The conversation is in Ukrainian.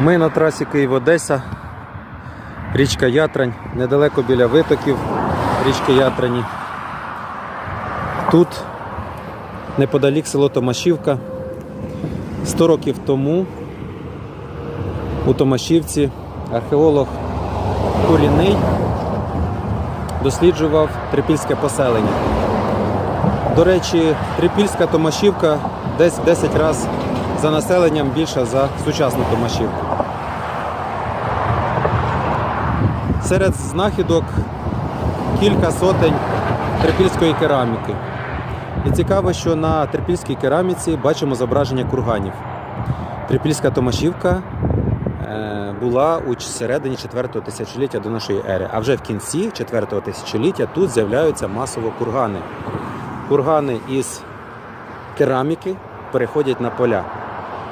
Ми на трасі Київ-Одеса, річка Ятрань, недалеко біля витоків річки Ятрані. Тут неподалік село Томашівка. 100 років тому у Томашівці археолог Куліний досліджував трипільське поселення. До речі, Трипільська Томашівка десь в 10 разів за населенням більша за сучасну Томашівку. Серед знахідок кілька сотень трипільської кераміки. І цікаво, що на трипільській кераміці бачимо зображення курганів. Трипільська Томашівка е, була у середині 4-го тисячоліття до нашої ери, а вже в кінці 4-го тисячоліття тут з'являються масово кургани. Кургани із кераміки переходять на поля.